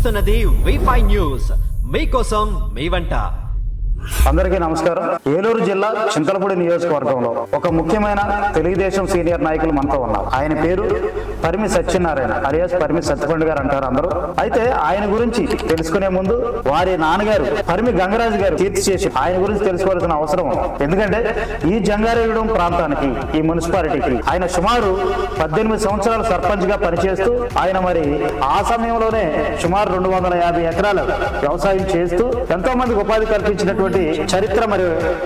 చూస్తున్నది వి న్యూస్ మీకోసం మీ వంట. అందరికీ నమస్కారం. ఏలూరు జిల్లా చింతలపూడి నియోజకవర్గంలో ఒక ముఖ్యమైన తెలుగుదేశం సీనియర్ నాయకులు మనతో ఉన్నారు. ఆయన పేరు పరిమి సత్యనారాయణ అలియాస్ పరిమి సత్యపండు గారు అంటారు అందరూ. అయితే ఆయన గురించి తెలుసుకునే ముందు వారి నాన్నగారు పరిమి గంగరాజు గారు కీర్తి చేసి ఆయన గురించి తెలుసుకోవాల్సిన అవసరం ఎందుకంటే ఈ జంగారెగూడెం ప్రాంతానికి ఈ మున్సిపాలిటీకి ఆయన సుమారు పద్దెనిమిది సంవత్సరాలు సర్పంచ్గా పనిచేస్తూ ఆయన మరి ఆ సమయంలోనే సుమారు రెండు వందల యాభై ఎకరాలు వ్యవసాయం చేస్తూ ఎంతో మందికి ఉపాధి కల్పించినటువంటి చరిత్ర మరి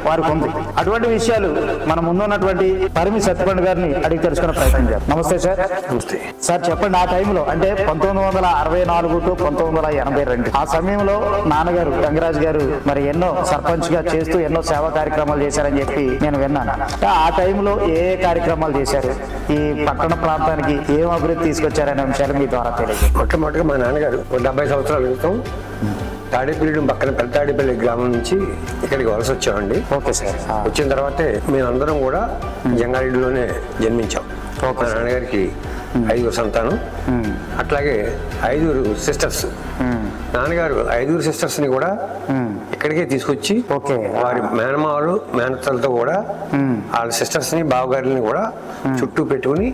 వారికి ఉంది. అటువంటి విషయాలు మన ముందున్నటువంటి పరిమి సత్యపండు గారిని అడిగి తెలుసుకునే ప్రయత్నం చేద్దాం. నమస్తే సార్. నమస్తే. సార్ చెప్పండి ఆ టైంలో అంటే పంతొమ్మిది వందల అరవై నాలుగు టు పంతొమ్మిది వందల ఎనభై రెండు ఆ సమయంలో నాన్నగారు గంగరాజు గారు మరి ఎన్నో సర్పంచ్గా చేస్తూ ఎన్నో సేవా కార్యక్రమాలు చేశారని చెప్పి నేను విన్నాను. ఆ టైంలో ఏ ఏ కార్యక్రమాలు చేశారు? ఈ పట్టణ ప్రాంతానికి ఏం అభివృద్ధి తీసుకొచ్చారనే అంశాలు మీ ద్వారా తెలియజేయండి. మొట్టమొదటిగా మా నాన్నగారు డెబ్బై సంవత్సరాల క్రితం తాడేపల్లి పక్కన పెద్ద తాడేపల్లి గ్రామం నుంచి ఇక్కడికి వలస వచ్చామండి. Okay sir. వచ్చిన తర్వాతే మేమందరం కూడా జంగారెడ్డిలోనే జన్మించాం. మా నాన్నగారికి ఐదుగురు సంతానం. అట్లాగే ఐదుగురు సిస్టర్స్ నాన్నగారు ఐదుగురు సిస్టర్స్ని కూడా ఇక్కడికే తీసుకొచ్చి ఓకే. వారి మేనమావలు మేనత్తలతో కూడా. వాళ్ళ సిస్టర్స్ని బావగారులని కూడా చుట్టూ పెట్టుకుని.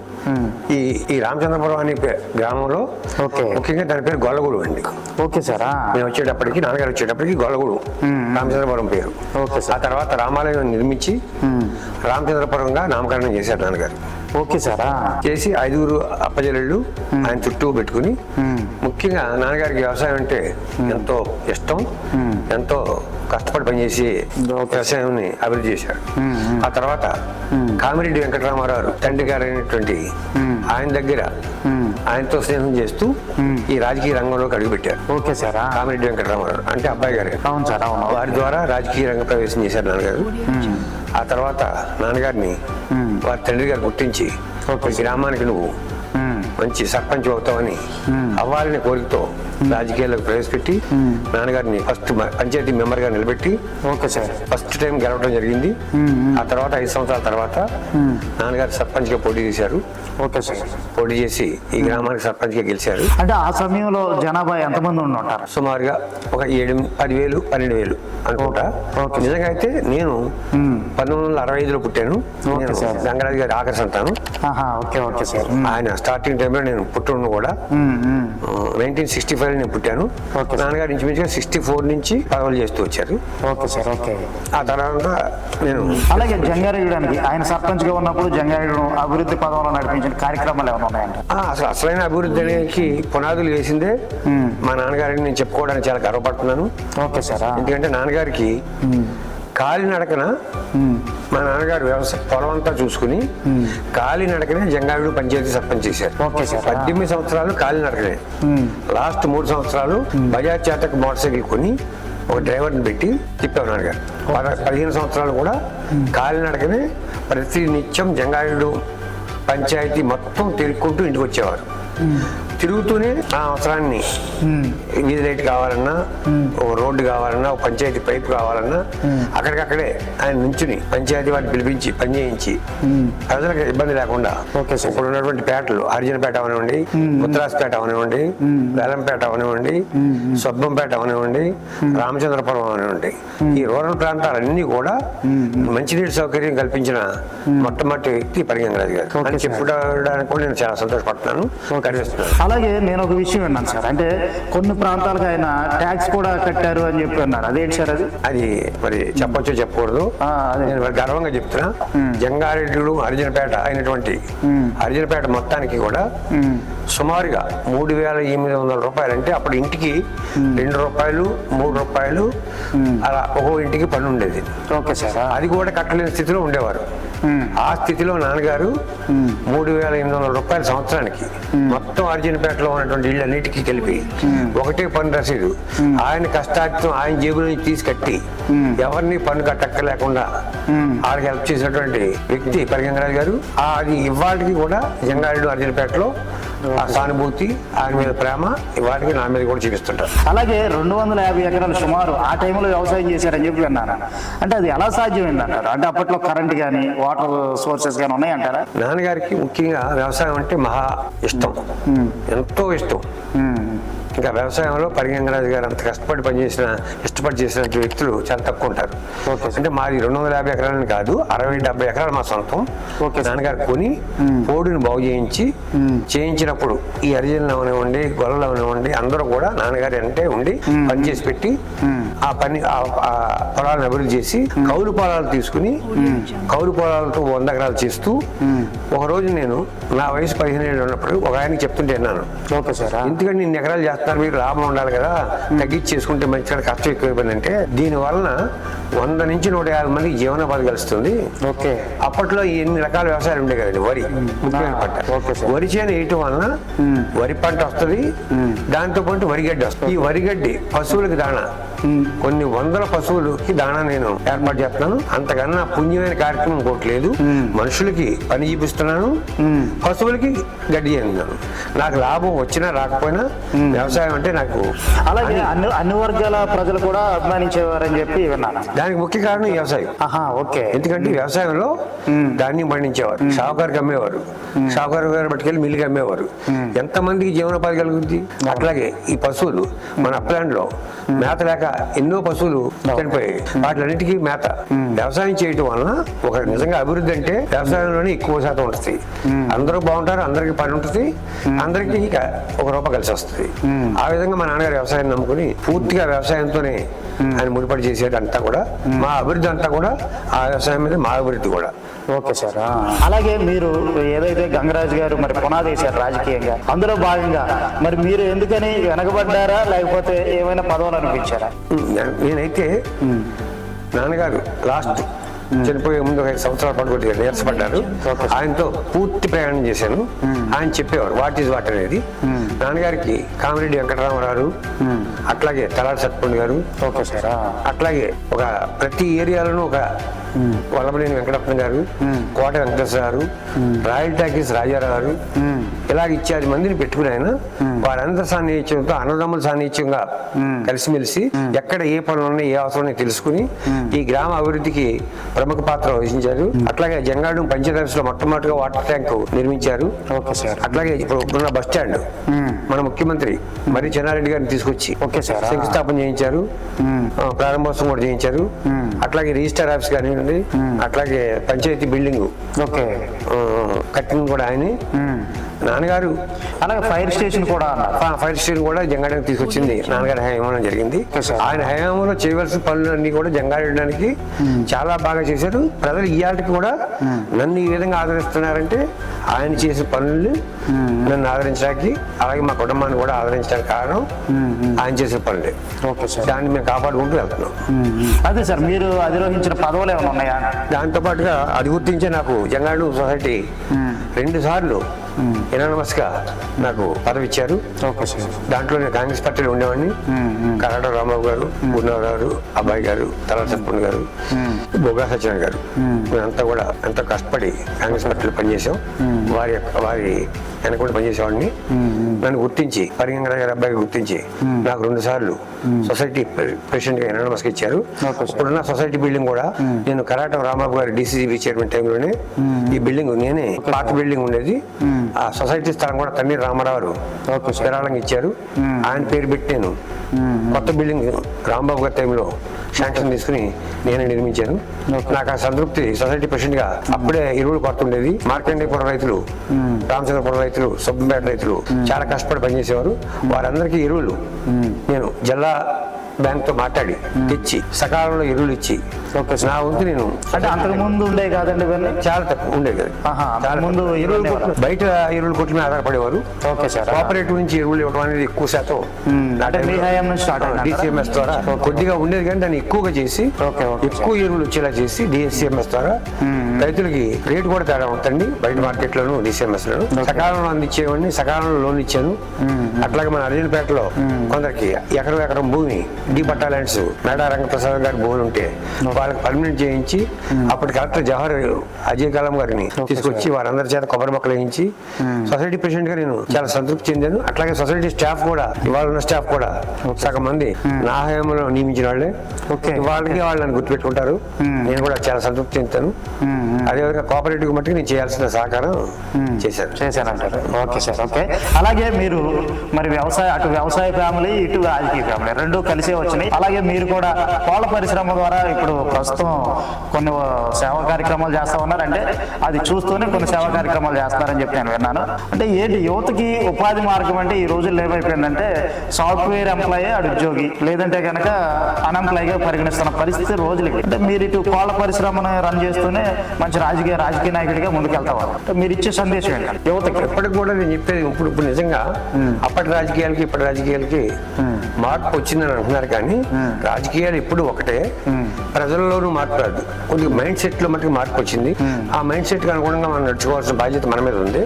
ఈ ఈ రామచంద్రపురం అనే గ్రామంలో ఓకే. ముఖ్యంగా దాని పేరు గొల్లగూడు అండి. ఓకే సార్ మేము వచ్చేటప్పటికి నాన్నగారు వచ్చేటప్పటికి గొల్లగూడు. రామచంద్రపురం పేరు. ఓకే ఆ తర్వాత రామాలయం నిర్మించి రామచంద్రపురంగా నామకరణం చేశారు నాన్నగారు. Okay sir. చేసి ఐదుగురు అప్పజల్లు ఆయన చుట్టూ పెట్టుకుని ముఖ్యంగా నాన్నగారికి వ్యవసాయం అంటే ఎంతో ఇష్టం. ఎంతో కష్టపడి పనిచేసి. వ్యవసాయాన్ని అభివృద్ధి మ్మ్. ఆ తర్వాత కామిరెడ్డి వెంకటరామారావు తండ్రి గారైనటువంటి. ఆయన దగ్గర ఆయనతో స్నేహం చేస్తూ. ఈ రాజకీయ రంగంలోకి అడుగుపెట్టారు. Okay sir. కామిరెడ్డి వెంకటరామారావు అంటే అబ్బాయి గారు. అవును సార్. అవును. వారి ద్వారా రాజకీయ రంగ ప్రవేశం చేశారు నాన్నగారు. ఆ తర్వాత నాన్నగారిని వారి తండ్రి గారు గుర్తించి గ్రామానికి నువ్వు మంచి సర్పంచ్ అవుతామని మ్మ్. అవ్వాలని కోరికతో రాజకీయాల్లోకి ప్రవేశపెట్టి. నాన్నగారిని ఫస్ట్ పంచాయతీ మెంబర్గా నిలబెట్టి ఓకే సార్. ఫస్ట్ టైం గెలవడం జరిగింది. ఆ తర్వాత ఐదు సంవత్సరాల తర్వాత. నాన్నగారు సర్పంచ్గా పోటీ చేశారు. Okay sir. పోటీ చేసి ఈ గ్రామానికి సర్పంచ్గా గెలిచారు. అంటే ఆ సమయంలో జనాభా ఎంతమంది ఉంటారు సుమారుగా ఒక ఏడు పదివేలు పన్నెండు వేలు అనుకుంటా. నిజంగా అయితే నేను మ్మ్. పంతొమ్మిది వందల అరవై ఐదులో పుట్టాను. నేను. గంగరాజు గారి ఆఖరి సంతానం. Okay okay sir. ఆయన స్టార్టింగ్ టైంలో నేను పుట్టును కూడా. నైన్టీన్ సిక్స్టీ ఫైవ్ నేను పుట్టాను. నాన్నగారు ఇంచుమించుగా సిక్స్టీ ఫోర్ నుంచి పదవులు చేస్తూ వచ్చారు. Okay sir okay. ఆ తర్వాత నేను అలాగే జంగారెడ్డిడానికి ఆయన సర్పంచ్గా ఉన్నప్పుడు జంగారెడ్డి అభివృద్ధి పదంలో నడిపించిన కార్యక్రమాలు ఏమైనా ఉన్నాయంట ఆ, అసలు అసలైన అభివృద్ధి అనేది పునాదులు వేసిందే. మా నాన్నగారిని నేను చెప్పుకోవడానికి చాలా గర్వపడుతున్నాను. ఓకే సార్ ఎందుకంటే నాన్నగారికి కాలినడకన మా నాన్నగారు వ్యవసాయ పొలం అంతా చూసుకుని కాలినడకనే జంగావిడు పంచాయతీ సర్పంచ్ చేశారు. పద్దెనిమిది సంవత్సరాలు కాలినడకనే లాస్ట్ మూడు సంవత్సరాలు బజాజ్ చేతకు మోటార్ సైకిల్ కొని ఒక డ్రైవర్ని పెట్టి తిప్పావు నాన్నగారు. పద- పదిహేను సంవత్సరాలు కూడా కాలినడకనే ప్రతి నిత్యం జంగాయుడు పంచాయతీ మొత్తం తిరుక్కుంటూ ఇంటికి వచ్చేవారు. తిరుగుతూనే ఆ అవసరాన్ని వీధి లైట్ కావాలన్నా ఓ రోడ్డు కావాలన్నా ఒక పంచాయతీ పైప్ కావాలన్నా అక్కడికక్కడే ఆయన నుంచుని పంచాయతీ వారిని పిలిపించి పని చేయించి ప్రజలకు ఇబ్బంది లేకుండా. ఇప్పుడు ఉన్నటువంటి పేటలు హరిజనపేట అవనివ్వండి ఉత్తరాస్పేట అవనివ్వండి వేలంపేట అవనివ్వండి సొబ్బంపేట అవనివ్వండి రామచంద్రపురం అవనివ్వండి. ఈ రూరల్ ప్రాంతాలన్నీ కూడా మంచినీటి సౌకర్యం కల్పించిన మొట్టమొదటి వ్యక్తి పరిగంగరాజు గారు. అని సార్. చెప్పడానికి కూడా నేను చాలా సంతోషపడుతున్నాను. గర్విస్తున్నాను అలాగే నేను ఒక విషయం విన్నాను సార్. అంటే కొన్ని ప్రాంతాలకు ఆయన ట్యాక్స్ కూడా కట్టారు అని చెప్పి అన్నారు. అదేంటి సార్ అది? అది మరి చెప్పొచ్చో చెప్పకూడదు. నేను మరి గర్వంగా చెప్తున్నా. జంగారెడ్డి హరిజనపేట అయినటువంటి హరిజనపేట మొత్తానికి కూడా సుమారుగా మూడు వేల ఎనిమిది వందల రూపాయలు అంటే అప్పుడు ఇంటికి రెండు రూపాయలు మూడు రూపాయలు అలా ఒక్కో ఇంటికి పన్ను ఉండేది. Okay sir. అది కూడా కట్టలేని స్థితిలో ఉండేవారు. ఆ స్థితిలో నాన్నగారు మూడు వేల ఎనిమిది వందల రూపాయల సంవత్సరానికి మొత్తం అర్జునపేటలో ఉన్నటువంటి ఇళ్ళన్నిటికీ కలిపి ఒకటే పన్ను రసీదు. ఆయన కష్టార్థం ఆయన జేబు నుంచి తీసి కట్టి ఎవరిని పన్ను కట్టక్కలేకుండా వాళ్ళకి హెల్ప్ చేసినటువంటి వ్యక్తి పరిగంగరాజు గారు. ఆ అది ఇవాళకి కూడా జంగారెడ్డి అర్జునపేటలో ఆ సానుభూతి ఆయన మీద ప్రేమ ఇవాళకి నా మీద కూడా చూపిస్తుంటారు. అలాగే రెండు వందల యాభై ఎకరాలు సుమారు ఆ టైంలో వ్యవసాయం చేశారని చెప్పి విన్నాను. అంటే అది ఎలా సాధ్యమైంది అంటారు అంటే అప్పట్లో కరెంట్ కానీ వాటర్ సోర్సెస్ కానీ ఉన్నాయంటారా? నాన్నగారికి ముఖ్యంగా వ్యవసాయం అంటే మహా ఇష్టం. ఎంతో ఇష్టం. ఇంకా వ్యవసాయంలో పరిగంగరాజు గారు అంత కష్టపడి పనిచేసిన ఇష్టపడి చేసిన వ్యక్తులు చాలా తక్కువ ఉంటారు. అంటే మాది రెండు వందల యాభై ఎకరాలని కాదు అరవై డెబ్బై ఎకరాలు మా సొంతం. నాన్నగారు కొని పోడుని బాగు చేయించి చేయించినప్పుడు ఈ అరిజనులు అవనివ్వండి గొల్లలు అవనివ్వండి అందరూ కూడా నాన్నగారి అంటే ఉండి పని చేసి పెట్టి ఆ పని ఆ- పొలాలను అభివృద్ధి చేసి కౌలు పొలాలు తీసుకుని కౌలు పొలాలతో వంద ఎకరాలు చేస్తూ ఒక రోజు నేను నా వయసు పదిహేను ఏళ్ళు ఉన్నప్పుడు ఒక ఆయనకి చెప్తుంటే విన్నాను. Okay sir. ఎందుకంటే ఇన్ని ఎకరాలు చేస్తున్నారు మీరు లాభం ఉండాలి కదా. తగ్గించి చేసుకుంటే మంచిగా ఖర్చు ఎక్కువైపోయిందంటే దీని వలన వంద నుంచి నూట యాభై మందికి జీవనోపాధి కలుస్తుంది. ఓకే. అప్పట్లో ఎన్ని రకాల వ్యవసాయాలు ఉండే కదండి? వరి. ముఖ్యమైన పంట. Okay sir. వరి చేను వేయటం వలన వరి పంట వస్తుంది. దాంతో పాటు వరిగడ్డి వస్తుంది. ఈ వరిగడ్డి పశువులకి దాణా కొన్ని వందల పశువులకి దాణా నేను ఏర్పాటు చేస్తున్నాను. అంతకన్నా పుణ్యమైన కార్యక్రమం ఇంకోటి లేదు. మనుషులకి పని చూపిస్తున్నాను. పశువులకి గడ్డి చేస్తున్నాను. నాకు లాభం వచ్చినా రాకపోయినా వ్యవసాయం అంటే నాకు అలాగే అన్ని అన్ని వర్గాల ప్రజలు కూడా అభిమానించేవారని చెప్పి విన్నాను. దానికి ముఖ్య కారణం వ్యవసాయం. ఓకే. ఎందుకంటే వ్యవసాయంలో ధాన్యం పండించేవారు. షావుకారుకి అమ్మేవారు. షావుకారు గారు పట్టుకెళ్ళి మిల్లుకి అమ్మేవారు. ఎంతమందికి జీవనోపాధి కలుగుతుంది అట్లాగే ఈ పశువులు మన అప్లాండ్లో మేత లేక ఎన్నో పశువులు చనిపోయాయి. వాటిలన్నిటికీ మేత. వ్యవసాయం చేయటం వలన ఒక నిజంగా అభివృద్ధి అంటే వ్యవసాయంలోనే ఎక్కువ శాతం ఉంటుంది అందరూ బాగుంటారు అందరికి పని ఉంటుంది అందరికీ ఇక ఒక రూపాయి కలిసి వస్తుంది. ఆ విధంగా మా నాన్నగారు వ్యవసాయం నమ్ముకుని పూర్తిగా వ్యవసాయంతోనే ఆయన ముడిపడి చేసేది అంతా కూడా మా అభివృద్ధి అంతా కూడా ఆ వ్యవసాయం మీద మా అభివృద్ధి కూడా. Okay sir. అలాగే మీరు ఏదైతే గంగరాజు గారు మరి పునాది వేశారు రాజకీయంగా అందులో భాగంగా మరి మీరు ఎందుకని వెనకబడ్డారా? లేకపోతే ఏమైనా పదవులు అనిపించారా నేనైతే నాన్నగారు లాస్ట్ చనిపోయే ముందు ఒక ఐదు సంవత్సరాల పాటు కొద్దిగా నీరసపడ్డారు ఆయనతో పూర్తి ప్రయాణం చేశాను. ఆయన చెప్పేవారు వాట్ ఈజ్ వాట్ అనేది. నాన్నగారికి కామిరెడ్డి వెంకటరామరావు అట్లాగే తలాడి సత్పండి గారు ఓకే సార్ ఆ. అట్లాగే ఒక ప్రతి ఏరియాలోనూ ఒక వల్లభనేని వెంకటప్పన్ గారు కోట వెంకటేశ్వర గారు రాయల్ టాకీస్ రాజారావు గారు ఇలాగ ఇత్యాది మందిని పెట్టుకుని ఆయన. వారందరి సాన్నిధ్యంతో అన్నదమ్ముల సాన్నిధ్యంగా కలిసిమెలిసి ఎక్కడ ఏ పనులు ఉన్నాయి ఏ అవసరం ఉన్నాయి తెలుసుకుని ఈ గ్రామ అభివృద్ధికి ప్రముఖ పాత్ర వహించారు. అట్లాగే జంగాడు పంచదర్శిలో మొట్టమొదటిగా వాటర్ ట్యాంక్ నిర్మించారు. అట్లాగే ఇప్పుడు ఉన్న బస్ స్టాండ్ మన ముఖ్యమంత్రి మరి చెన్నారెడ్డి గారిని తీసుకొచ్చి ఓకే సార్. శంకుస్థాపన చేయించారు. ప్రారంభోత్సవం కూడా చేయించారు. అట్లాగే రిజిస్టర్ ఆఫీస్ కానివ్వండి అట్లాగే పంచాయతీ బిల్డింగ్. ఓకే. కట్టింగ్ కూడా ఆయనే. నాన్నగారు అలాగే ఫైర్ స్టేషన్ కూడా అన్నారు. ఫైర్ స్టేషన్ కూడా జంగారెడ్డికి తీసుకొచ్చింది. నాన్నగారి హయాంలో జరిగింది. ఆయన హయాంలో చేయవలసిన పనులన్నీ కూడా జంగారెడ్డానికి చాలా బాగా చేశారు. ప్రజలు ఇవాళకి కూడా నన్ను ఈ విధంగా ఆదరిస్తున్నారంటే ఆయన చేసిన పనులు నన్ను ఆదరించడానికి అలాగే మా కుటుంబాన్ని కూడా ఆదరించడానికి కారణం ఆయన చేసిన పనులే. దాన్ని మేము కాపాడుకుంటూ వెళ్తున్నాం. అదే సార్ మీరు అధిరోహించిన పదవులు ఏమైనా ఉన్నాయా? దాంతో పాటుగా అది గుర్తించే నాకు జంగాడు సొసైటీ రెండు సార్లు ఎనానమస్గా నాకు పదవి ఇచ్చారు. దాంట్లో నేను కాంగ్రెస్ పార్టీలో ఉండేవాడిని. కరాట రాంబాబు గారు పూర్ణరావు గారు అబ్బాయి గారు తల సత్పండ్ గారు బొగ్గా సత్యనారాయణ గారు. మేమంతా కూడా ఎంతో కష్టపడి కాంగ్రెస్ పార్టీలో పనిచేసాం వారి యొక్క- వారి వెనకుండా పనిచేసేవాడిని. నన్ను గుర్తించి పరిగంగరావు గారి అబ్బాయి గుర్తించి నాకు రెండు సార్లు సొసైటీ ప్రెసిడెంట్గా ఎనానమస్ ఇచ్చారు. Okay sir. ఇప్పుడున్న సొసైటీ బిల్డింగ్ కూడా నేను కరాటం రాంబాబు గారి డిసిసిబి చైర్మన్ టైంలోనే ఈ బిల్డింగ్ నేనే పాత బిల్డింగ్ ఉండేది. ఆ సొసైటీ స్థలం కూడా తన్నీరు రామారావు. విరాళంగా ఇచ్చారు. ఆయన పేరు పెట్టి నేను కొత్త బిల్డింగ్ రాంబాబు గారి టైంలో శాంక్షన్ తీసుకుని నేనే నిర్మించాను. నాకు ఆ సంతృప్తి సొసైటీ ప్రెసిడెంట్గా అప్పుడే ఎరువులు పడుతుండేది. మార్కండేపురం రైతులు రామచంద్రపురం రైతులు సుబ్బంపేట రైతులు చాలా కష్టపడి పనిచేసేవారు. వారందరికీ ఎరువులు నేను జిల్లా బ్యాంక్తో మాట్లాడి తెచ్చి సకాలంలో ఎరువులు ఇచ్చి ఓకే నా వంతు నేను అంటే అంతకు ముందు ఉండే కాదండి ఇవన్నీ? చాలా తక్కువ ఉండేది కదా. ఆహా, చాలా ముందు. ఎరువులు బయట ఎరువులు కొట్ల మీద ఆధారపడేవారు. ఓకే సార్ కోఆపరేటివ్ నుంచి ఎరువులు ఇవ్వడం అనేది ఎక్కువ శాతం? డిసిఎంఎస్ ద్వారా కొద్దిగా ఉండేది కానీ దాన్ని ఎక్కువగా చేసి ఓకే, ఓకే, ఎక్కువ ఎరువులు వచ్చేలా చేసి డిఎస్సిఎంఎస్ ద్వారా రైతులకి రేటు కూడా తేడా ఉందండి. బయట మార్కెట్ లోను డిసిఎంఎస్ లోను సకాలంలో అందించేవాడిని సకాలంలో లోన్ ఇచ్చాను. అట్లాగే మన అర్జునపేటలో కొందరికి ఎకరం ఎకరం భూమి డి పట్టా ల్యాండ్స్ మేడా రంగప్రసాద్ గారి భూములు ఉంటే వాళ్ళకి పర్మనెంట్ చేయించి అప్పటి కలెక్టర్ జవహర్ అజయ్ కలాం గారిని తీసుకొచ్చి వారందరి చేత కొబ్బరి మొక్కలు వేయించి సొసైటీ ప్రెసిడెంట్గా నేను చాలా సంతృప్తి చెందాను. అట్లాగే సొసైటీ స్టాఫ్ కూడా ఇవాళ ఉన్న స్టాఫ్ కూడా సగం మంది నా హయాంలో నియమించిన వాళ్ళే. వాళ్ళకి వాళ్ళని గుర్తుపెట్టుకుంటారు. నేను కూడా చాలా సంతృప్తి చెందుతాను. అదేవిధంగా కోఆపరేటివ్ మట్టుకు నేను చేయాల్సిన సహకారం చేశాను. చేశానంటారు ఓకే సార్ ఓకే. అలాగే మీరు మరి వ్యవసాయ అటు వ్యవసాయ ఫ్యామిలీ ఇటు రాజకీయ ఫ్యామిలీ రెండు కలిసే వచ్చినాయి. అలాగే మీరు కూడా కోళ్ళ పరిశ్రమ ద్వారా ఇప్పుడు ప్రస్తుతం కొన్ని సేవా కార్యక్రమాలు చేస్తా ఉన్నారంటే అది చూస్తూనే కొన్ని సేవా కార్యక్రమాలు చేస్తున్నారని చెప్పి నేను విన్నాను. అంటే ఏంటి యువతకి ఉపాధి మార్గం అంటే ఈ రోజుల్లో ఏమైపోయిందంటే సాఫ్ట్వేర్ ఎంప్లాయీ ఆడు ఉద్యోగి లేదంటే కనుక అన్ఎంప్లాయీగా పరిగణిస్తున్న పరిస్థితి రోజులకి. అంటే మీరు ఇటు కోళ్ళ పరిశ్రమను రన్ చేస్తూనే మంచి రాజకీయ రాజకీయ నాయకుడిగా ముందుకెళ్తావారు మీరు ఇచ్చే సందేశం ఏంటంటే యువతకి ఇప్పటికి కూడా నేను చెప్పేది ఇప్పుడు ఇప్పుడు నిజంగా అప్పటి రాజకీయాలకి ఇప్పటి రాజకీయాలకి మార్పు వచ్చిందని అంటున్నారు కానీ రాజకీయాలు ఇప్పుడు ఒకటే. ప్రజల్లోనూ మార్పు రాదు. కొద్దిగా మైండ్ సెట్లో మటుకు మార్పు వచ్చింది. ఆ మైండ్ సెట్కి అనుగుణంగా మనం నడుచుకోవాల్సిన బాధ్యత మన మీద ఉంది.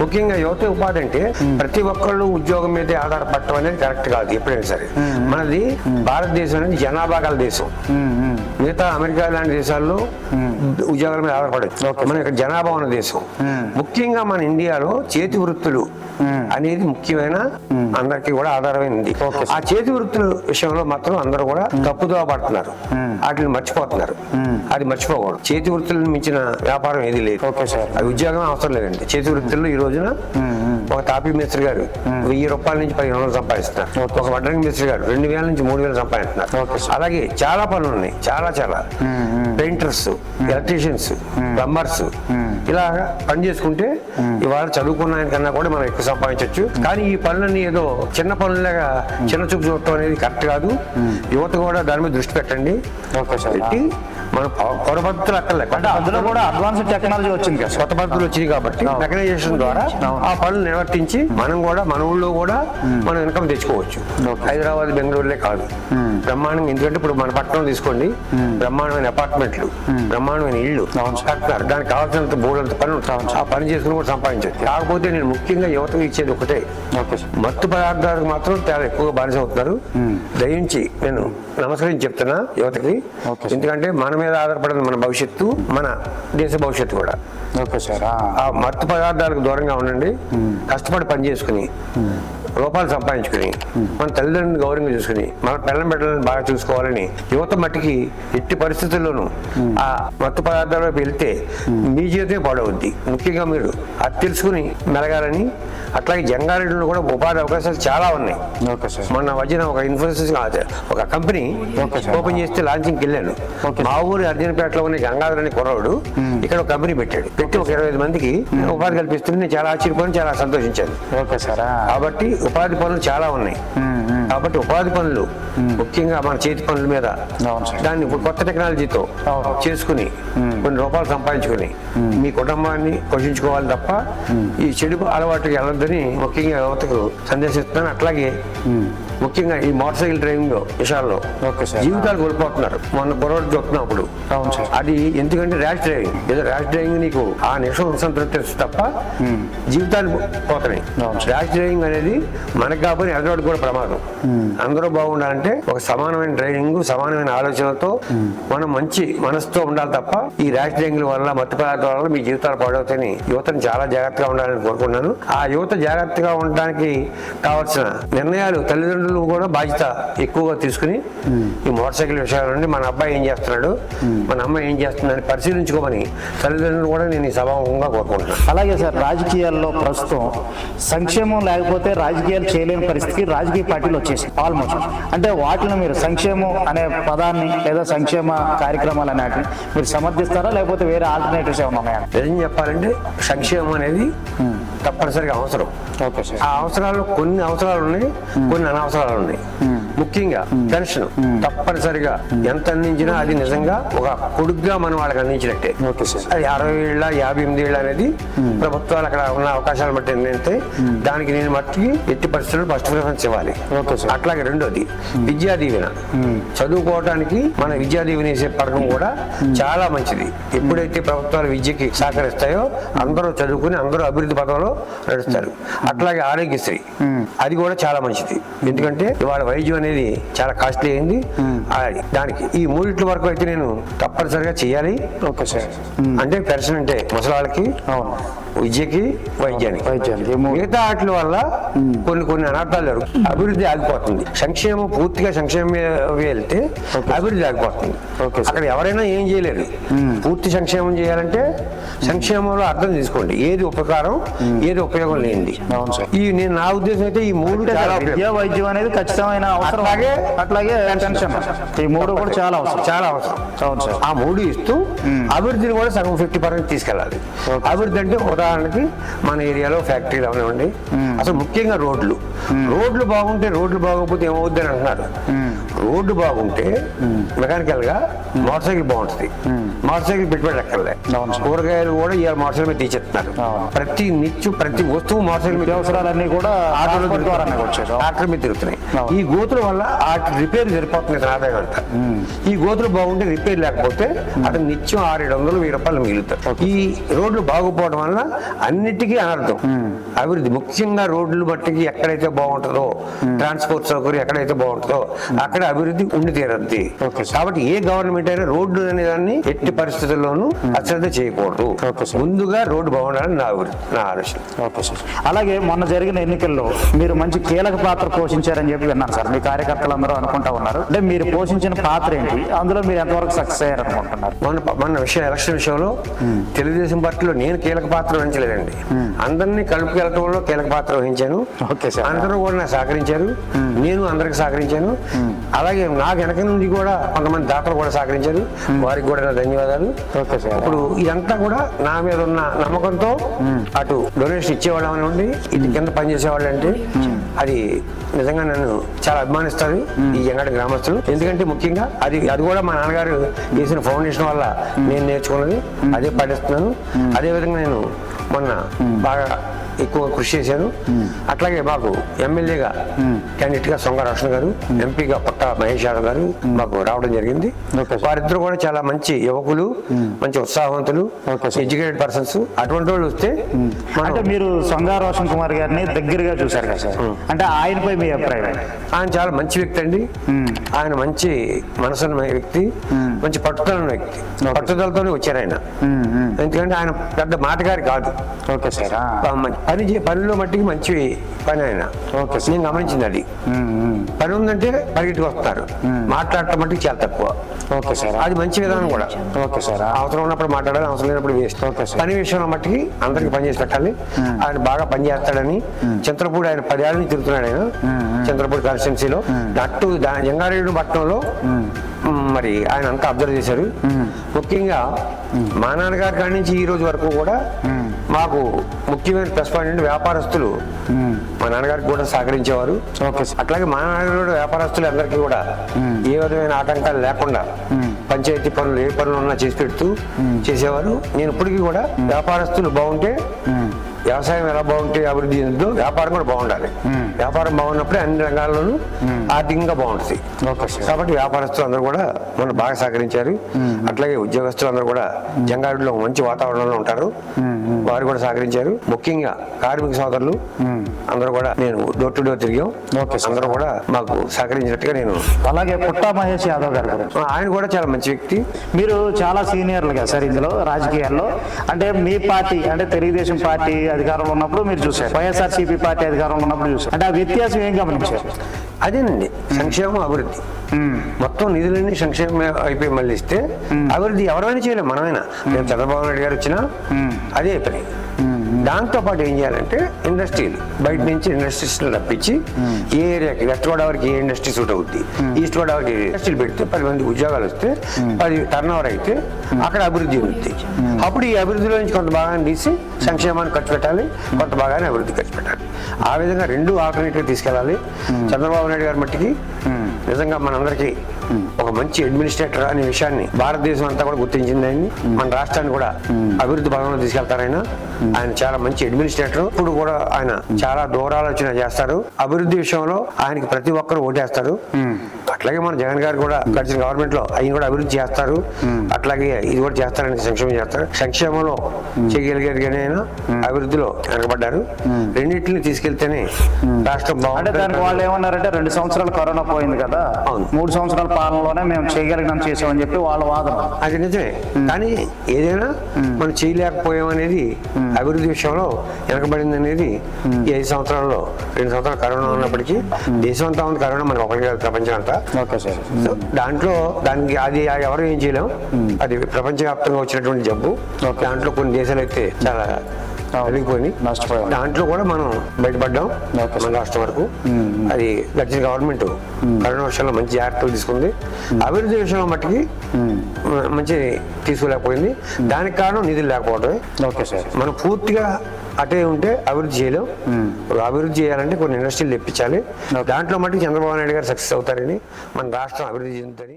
ముఖ్యంగా యువత ఉపాధి అంటే ప్రతి ఒక్కళ్ళు ఉద్యోగం మీదే ఆధారపడటం అనేది కరెక్ట్ కాదు ఎప్పుడైనా సరే. మనది భారతదేశం అనేది జనాభా గల దేశం మిగతా అమెరికా లాంటి దేశాల్లో ఉద్యోగాల మీద ఆధారపడచ్చు మన యొక్క జనాభా ఉన్న దేశం. ముఖ్యంగా మన ఇండియాలో చేతి వృత్తులు అనేది ముఖ్యమైన అందరికీ కూడా ఆధారమైనది. ఆ చేతి వృత్తుల విషయంలో మాత్రం అందరూ కూడా తప్పుదోవ పడుతున్నారు వాటిని మర్చిపోతున్నారు. అది మర్చిపోకూడదు. చేతి వృత్తులను మించిన వ్యాపారం ఏది లేదు. అది ఉద్యోగం అవసరం లేదండి. చేతి వృత్తుల్లో ఈ రోజున ఒక తాపీ మేస్త్రి గారు వెయ్యి రూపాయల నుంచి పదిహేను వందలు సంపాదిస్తున్నారు. ఒక వడ్రంగి మేస్త్రి గారు రెండు వేల నుంచి మూడు వేలు సంపాదిస్తున్నారు. అలాగే చాలా పనులు ఉన్నాయి. చాలా చాలా. పెయింటర్స్ ఎలక్ట్రీషియన్స్ ప్లంబర్స్ ఇలా పని చేసుకుంటే ఇవాళ చదువుకున్న కన్నా కూడా మనం ఎక్కువ సంపాదించవచ్చు కానీ ఈ పనులన్నీ ఏదో చిన్న పనులుగా చిన్న చూపు చూడటం అనేది కరెక్ట్ కాదు. యువత కూడా దాని మీద దృష్టి పెట్టండి. పెట్టి పొర పద్ధతులు అక్కర్లేదు అంటే అందులో కూడా అడ్వాన్స్ టెక్నాలజీ వచ్చింది కదా. కొత్త పద్ధతులు వచ్చింది కాబట్టి మెకనైజేషన్ ద్వారా ఆ పనులు నిర్వర్తించి మనం కూడా మన ఊళ్ళో కూడా మనం ఇన్కమ్ తెచ్చుకోవచ్చు. హైదరాబాద్ బెంగళూరులే కాదు. బ్రహ్మాండంగా ఎందుకంటే ఇప్పుడు మన పట్టణం తీసుకోండి. బ్రహ్మాండమైన అపార్ట్మెంట్లు బ్రహ్మాండమైన ఇళ్ళు కట్టినారు. దానికి కావాల్సినంత బోర్డంత పని. ఆ పని చేసుకుని కూడా సంపాదించవచ్చు. కాకపోతే నేను ముఖ్యంగా యువతకు ఇచ్చేది ఒకటే. మత్తు పదార్థాలకు మాత్రం చాలా ఎక్కువగా బానిస అవుతున్నారు. దయించి నేను నమస్కరించి చెప్తున్నా యువతకి. ఎందుకంటే మన మీద ఆధారపడిన మన భవిష్యత్తు మన దేశ భవిష్యత్తు కూడా. ఆ. ఆ మత్తు పదార్థాలకు దూరంగా ఉండండి. కష్టపడి పని చేసుకుని రూపాయలు సంపాదించుకుని మన తల్లిదండ్రులను గౌరవంగా చూసుకుని మన పిల్లల బిడ్డలను బాగా చూసుకోవాలని యువత మట్టికి ఎట్టి పరిస్థితుల్లోనూ ఆ మత్తు పదార్థాలకు వెళ్తే మీ జీవితమే పాడవుద్ది. ముఖ్యంగా మీరు అది తెలుసుకుని మెలగాలని అట్లాగే జంగారెడ్డిలో కూడా ఉపాధి అవకాశాలు చాలా ఉన్నాయి. మొన్న మధ్యన ఒక ఇన్ఫోసిస్ ఒక కంపెనీ. ఓపెన్ చేస్తే లాంచింగ్కి వెళ్ళాను. మా ఊరు అర్జునపేటలో ఉన్న గంగాధర్ అనే కుర్రాడు ఇక్కడ ఒక కంపెనీ పెట్టాడు. పెట్టి ఒక ఇరవై ఐదు మందికి ఉపాధి కల్పిస్తుంది నేను చాలా ఆశ్చర్యపోయి చాలా సంతోషించాను ఓకే సార్. కాబట్టి ఉపాధి పనులు చాలా ఉన్నాయి. కాబట్టి ఉపాధి పనులు ముఖ్యంగా మన చేతి పనుల మీద. దాన్ని ఇప్పుడు కొత్త టెక్నాలజీతో. చేసుకుని కొన్ని రూపాయలు సంపాదించుకుని మీ కుటుంబాన్ని పోషించుకోవాలి తప్ప ఈ చెడు అలవాటుకి వెళ్ళొద్దని ముఖ్యంగా యువతకు సందేశిస్తున్నాను అట్లాగే ముఖ్యంగా ఈ మోటార్ సైకిల్ డ్రైవింగ్ విషయాల్లో. జీవితాలు కోల్పోతున్నారు. మొన్న గొడవ చూస్తున్నాం అప్పుడు. అది ఎందుకంటే ర్యాష్ డ్రైవింగ్. ఏదో ర్యాష్ డ్రైవింగ్ నీకు ఆ నిమిషం సంతృప్తి తెలుసు తప్ప జీవితాలు పోతున్నాయి. ర్యాష్ డ్రైవింగ్ అనేది మనకు కాబట్టి ఎదురోడు కూడా ప్రమాదం. అందరూ బాగుండాలంటే ఒక సమానమైన డ్రైవింగ్ సమానమైన ఆలోచనలతో మనం మంచి మనసుతో ఉండాలి తప్ప ఈ ర్యాష్ డ్రైవింగ్ వల్ల మత్తు పదార్థాల వల్ల మీ జీవితాలు పాడవుతాయని యువతను చాలా జాగ్రత్తగా ఉండాలని కోరుకున్నాను ఆ యువత జాగ్రత్తగా ఉండడానికి కావాల్సిన నిర్ణయాలు తల్లిదండ్రులు కూడా బాధ్యత ఎక్కువగా తీసుకుని ఈ మోటార్ సైకిల్ విషయాల నుండి మన అబ్బాయి ఏం చేస్తున్నాడు? మన అమ్మాయి ఏం చేస్తుందని పరిశీలించుకోమని తల్లిదండ్రులు కూడా నేను ఈ సభాముఖంగా కోరుకుంటున్నాను. అలాగే సార్ రాజకీయాల్లో ప్రస్తుతం సంక్షేమం లేకపోతే రాజకీయాలు చేయలేని పరిస్థితికి రాజకీయ పార్టీలు వచ్చేసాయి ఆల్మోస్ట్ అంటే వాటిని మీరు సంక్షేమం అనే పదాన్ని లేదా సంక్షేమ కార్యక్రమాలు అనేటివి మీరు సమర్థిస్తారా లేకపోతే వేరే ఆల్టర్నేటివ్స్ ఏమైనా ఉన్నాయా? నిజం చెప్పాలంటే సంక్షేమం అనేది తప్పనిసరిగా అవసరం. Okay sir. ఆ అవసరాలు కొన్ని అవసరాలు ఉన్నాయి కొన్ని అనవసరాలు ఉన్నాయి. ముఖ్యంగా పెన్షన్ తప్పనిసరిగా ఎంత అందించినా అది నిజంగా ఒక కొడుకుగా మనం వాళ్ళకి అందించినట్టే. అది అరవై ఏళ్ళ యాభై ఎనిమిది ఏళ్ళ అనేది ప్రభుత్వాలు అక్కడ ఉన్న అవకాశాలు బట్టి ఏంటంటే దానికి నేను మట్టికి ఎట్టి పరిస్థితుల్లో ఫస్ట్ ప్రిఫరెన్స్ ఇవ్వాలి. అట్లాగే రెండోది విద్యా దీవెన. చదువుకోవటానికి మన విద్యా దీవెన వేసే పథకం కూడా చాలా మంచిది. ఎప్పుడైతే ప్రభుత్వాలు విద్యకి సహకరిస్తాయో అందరూ చదువుకుని అందరూ అభివృద్ధి పథంలో నడుస్తారు. అట్లాగే ఆరోగ్యశ్రీ. అది కూడా చాలా మంచిది. ఎందుకంటే ఇవాళ వైద్యం అనేది అనేది చాలా కాస్ట్లీ అయింది. అది దానికి ఈ మూడిట్ల వరకు అయితే నేను తప్పనిసరిగా చేయాలి. Okay sir. అంటే పెన్షన్ అంటే ముసలాళ్ళకి అవును. విద్యకి వైద్యానికి. మిగతా వాటి వల్ల కొన్ని కొన్ని అనర్థాలు జరుగుతాయి అభివృద్ధి ఆగిపోతుంది. సంక్షేమం పూర్తిగా సంక్షేమం వెళ్తే అభివృద్ధి ఆగిపోతుంది. అక్కడ ఎవరైనా ఏం చేయలేరు. పూర్తి సంక్షేమం చేయాలంటే సంక్షేమంలో అర్థం తీసుకోండి. ఏది ఉపకారం ఏది ఉపయోగం లేనిది. ఈ నేను నా ఉద్దేశం అయితే ఈ మూడు వైద్యం అనేది ఖచ్చితమైన అవసరం అట్లాగే అట్లాగే పెన్షన్ ఈ మూడు కూడా చాలా అవసరం. చాలా అవసరం. అవును సార్. ఆ మూడు ఇస్తూ అభివృద్ధిని కూడా సగం ఫిఫ్టీ పర్సెంట్ తీసుకెళ్ళాలి. అభివృద్ధి అంటే ఉదాహరణకి మన ఏరియాలో ఫ్యాక్టరీలు అవనివ్వండి. అసలు ముఖ్యంగా రోడ్లు. రోడ్లు బాగుంటే రోడ్లు బాగోకపోతే ఏమవుద్ది అని అంటున్నారు. రోడ్డు బాగుంటే మెకానికల్గా మోటార్ సైకిల్ బాగుంటుంది. మోటార్ సైకిల్ పెట్టుబడి ఎక్కర్లే. కూరగాయలు కూడా ఇవాళ మోటార్ సైకిల్ మీద తీసేస్తున్నారు. ప్రతి నిత్యం ప్రతి వస్తువు మోటార్ సైకిల్ మీద అవసరాలన్నీ కూడా ఆటోలో ట్రాక్టర్ మీద తిరుగుతున్నాయి. ఈ గోతుల వల్ల ఆ రిపేర్ సరిపోతుంది ఆదాయం అంతా. ఈ గోతులు బాగుంటే రిపేర్ లేకపోతే అతను నిత్యం ఆరేడు వందలు వెయ్యి రూపాయలు మిగులుతారు ఈ రోడ్లు బాగుపోవడం వల్ల అన్నిటికీ అనర్థం. అభివృద్ధి. ముఖ్యంగా రోడ్లు మట్టికి ఎక్కడైతే బాగుంటుందో ట్రాన్స్పోర్ట్ సౌకర్యం ఎక్కడైతే బాగుంటుందో అక్కడ అభివృద్ధి ఉండి తీరద్ది. కాబట్టి ఏ గవర్నమెంట్ అయినా రోడ్డు అనే దాన్ని ఎట్టి పరిస్థితుల్లోనూ అశ్రద్ధ చేయకూడదు. ముందుగా రోడ్డు బాగుండాలని నా అభివృద్ధి నా ఆలోచన. Okay sir. అలాగే మొన్న జరిగిన ఎన్నికల్లో మీరు మంచి కీలక పాత్ర పోషించారని చెప్పి విన్నాను సార్. మీ కార్యకర్తలు అందరూ అనుకుంటా ఉన్నారు. అంటే మీరు పోషించిన పాత్ర ఏంటి? అందులో మీరు ఎంతవరకు సక్సెస్ అయ్యారనుకుంటున్నారు? మన మన విషయం ఎలక్షన్ విషయంలో తెలుగుదేశం పార్టీలో నేను కీలక పాత్ర వహించలేదండి. అందరినీ కలుపుకెళ్ళటంలో కీలక పాత్ర వహించాను. Okay sir. అందరూ కూడా నాకు సహకరించారు. నేను అందరికి సహకరించాను. అలాగే నాకు వెనక నుండి కూడా కొంతమంది దాతలు కూడా సహకరించారు. వారికి కూడా నా ధన్యవాదాలు. Okay sir. ఇప్పుడు ఇదంతా కూడా నా మీద ఉన్న నమ్మకంతో అటు డొనేషన్ ఇచ్చేవాళ్ళు అవనివ్వండి ఇది కింద పనిచేసేవాళ్ళు అంటే అది నిజంగా నన్ను చాలా అభిమానిస్తారు ఈ జంగడి గ్రామస్తులు. ఎందుకంటే ముఖ్యంగా అది అది కూడా మా నాన్నగారు చేసిన ఫౌండేషన్ వల్ల నేను నేర్చుకున్నది. అదే పాటిస్తున్నాను. అదే విధంగా నేను మొన్న బాగా ఎక్కువ కృషి చేశాను అట్లాగే మాకు ఎమ్మెల్యేగా క్యాండిడేట్గా సొంగ రోషన్ గారు ఎంపీగా పట్ట మహేష్ యాదవ్ గారు మాకు రావడం జరిగింది. వారిద్దరు కూడా చాలా మంచి యువకులు మంచి ఉత్సాహవంతులు. Educated persons. అటువంటి వాళ్ళు వస్తే అంటే మీరు సొంగా రోషన్ కుమార్ గారిని దగ్గరగా చూశారు కదా సార్. అంటే ఆయనపై మీ అభిప్రాయం? ఆయన చాలా మంచి వ్యక్తి అండి. ఆయన మంచి మనసున్న వ్యక్తి. మంచి పట్టుదల వ్యక్తి పట్టుదలతోనే వచ్చారు ఆయన. ఎందుకంటే ఆయన పెద్ద మాటగారి కాదు. Okay sir. పని చే- పనిలో మట్టికి మంచి పని ఆయన. ఓకే. నేను గమనించింది అది. పని ఉందంటే పరిగెట్టుకు వస్తారు. మాట్లాడటం మట్టికి చాలా తక్కువ. Okay sir. అది మంచి విధానం కూడా. Okay sir. అవసరం ఉన్నప్పుడు మాట్లాడాలి అవసరం లేనప్పుడు వేస్ట్. Okay sir. పని విషయంలో మట్టికి అందరికి పని చేసి పెట్టాలి. ఆయన బాగా పని చేస్తాడని చంద్రపూడి ఆయన పదేళ్ళ నుంచి తిరుగుతున్నాడు ఆయన. చంద్రపూడి కాన్స్టిట్యున్సీలో. అట్టు దా- జంగారెడ్డి పట్టణంలో మరి ఆయన అంతా అబ్జర్వ్ చేశారు. ముఖ్యంగా మా నాన్నగారి కాడి నుంచి ఈ రోజు వరకు కూడా మాకు ముఖ్యమైన ప్లస్ పాయింట్ అంటే వ్యాపారస్తులు మా నాన్నగారికి కూడా సహకరించేవారు. అట్లాగే మా నాన్నగారు వ్యాపారస్తులు అందరికీ కూడా ఏ విధమైన ఆటంకాలు లేకుండా పంచాయతీ పనులు ఏ పనులు ఉన్నా చేసి పెడుతూ చేసేవారు. నేను ఇప్పటికీ కూడా వ్యాపారస్తులు బాగుంటే వ్యవసాయం ఎలా బాగుంటే అభివృద్ధి చెందుతుందో వ్యాపారం కూడా బాగుండాలి. వ్యాపారం బాగున్నప్పుడే అన్ని రంగాల్లోనూ ఆర్థికంగా బాగుంటుంది. కాబట్టి వ్యాపారస్తులు అందరూ కూడా మనం బాగా సహకరించారు. అట్లాగే ఉద్యోగస్తులు అందరూ కూడా జంగారెడ్డిలో మంచి వాతావరణంలో ఉంటారు. వారు కూడా సహకరించారు. ముఖ్యంగా కార్మిక సోదరులు అందరూ కూడా నేను డోర్ టు డోర్ తిరిగాం. అందరూ కూడా మాకు సహకరించినట్టుగా నేను అలాగే పుట్టా మహేష్ యాదవ్ గారి ఆయన కూడా చాలా మంచి వ్యక్తి. మీరు చాలా సీనియర్లు కదా సార్ ఇందులో రాజకీయాల్లో. అంటే మీ పార్టీ అంటే తెలుగుదేశం పార్టీ అధికారంలో ఉన్నప్పుడు మీరు చూసారు వైఎస్ఆర్సీపీ పార్టీ అధికారంలో ఉన్నప్పుడు చూసారు అంటే ఆ వ్యత్యాసం ఏం గమనించారు? అదేనండి సంక్షేమం అభివృద్ధి. మొత్తం నిధులన్నీ సంక్షేమం అయిపోయి మళ్ళీ ఇస్తే అభివృద్ధి ఎవరైనా చేయలేం మనమైనా. రేపు చంద్రబాబు నాయుడు గారు వచ్చినా అదే పని దాంతో పాటు ఏం చేయాలంటే ఇండస్ట్రీలు బయట నుంచి ఇండస్ట్రీస్ రప్పించి ఏ ఏరియాకి వెస్ట్ గోదావరికి ఏ ఇండస్ట్రీ సూట్ అవుద్ది? ఈస్ట్ గోదావరికి ఇండస్ట్రీలు పెడితే పది మంది ఉద్యోగాలు వస్తే పది టర్న్ ఓవర్ అయితే అక్కడ అభివృద్ధి ఉంది అప్పుడు ఈ అభివృద్ధిలో నుంచి కొంత భాగాన్ని తీసి సంక్షేమాన్ని ఖర్చు పెట్టాలి కొంత భాగాన్ని అభివృద్ధి ఖర్చు పెట్టాలి. ఆ విధంగా రెండు ఆల్టర్నేటివ్ తీసుకెళ్ళాలి. చంద్రబాబు నాయుడు గారి మట్టికి నిజంగా మనందరికీ ఒక మంచి అడ్మినిస్ట్రేటర్ అనే విషయాన్ని భారతదేశం అంతా కూడా గుర్తించింది ఆయన్ని. మన రాష్ట్రాన్ని కూడా అభివృద్ధి పదంలో తీసుకెళ్తారు ఆయన. ఆయన చాలా మంచి అడ్మినిస్ట్రేటర్ ఇప్పుడు కూడా ఆయన చాలా దూరాలోచన చేస్తారు. అభివృద్ధి విషయంలో ఆయనకి ప్రతి ఒక్కరు ఓటేస్తారు. అట్లాగే మన జగన్ గారు కూడా గడిచిన గవర్నమెంట్లో ఆయన కూడా అభివృద్ధి చేస్తారు. అట్లాగే ఇది కూడా చేస్తారని సంక్షేమం చేస్తారు. సంక్షేమంలో చేయగలిగారు అభివృద్ధిలో వెనకబడ్డారు. రెండింటిని తీసుకెళ్తేనే రాష్ట్రం బాగుంటుంది. వాళ్ళు ఏమన్నారంటే రెండు సంవత్సరాలు కరోనా పోయింది కదా అవును. మూడు సంవత్సరాల పాలనలోనే మేము చేయగలిగినాం చేసామని చెప్పి వాళ్ళ వాదన. అది నిజమే. కానీ ఏదైనా మనం చేయలేకపోయాం అనేది అభివృద్ధి విషయంలో వెనకబడింది అనేది ఈ ఐదు సంవత్సరాల్లో రెండు సంవత్సరాలు కరోనా ఉన్నప్పటికీ దేశం అంతా ఉంది కరోనా మనకు ఒకటి కాదు ప్రపంచం అంతా ఓకే సార్. సో దాంట్లో దానికి అది ఎవరు ఏం చేయలేం. అది ప్రపంచవ్యాప్తంగా వచ్చినటువంటి జబ్బు. దాంట్లో కొన్ని దేశాలు అయితే చాలా నష్టపోయాం. దాంట్లో కూడా మనం బయటపడ్డాం. మన రాష్ట్రం వరకు. అది గడిచిన గవర్నమెంట్. కరోనా విషయంలో మంచి జాగ్రత్తలు తీసుకుంది. అభివృద్ధి విషయంలో మట్టుకి మంచి తీసుకోలేకపోయింది. దానికి కారణం నిధులు లేకపోవడమే ఓకే సార్ మనం పూర్తిగా అటే ఉంటే అభివృద్ధి చేయలేం. ఇప్పుడు అభివృద్ధి చేయాలంటే కొన్ని ఇండస్ట్రీలు తెప్పించాలి. దాంట్లో మట్టుకు చంద్రబాబు నాయుడు గారు సక్సెస్ అవుతారని మన రాష్ట్రం అభివృద్ధి చెందుతుంది.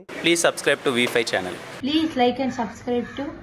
To V5 channel. Please like and subscribe to V5 News.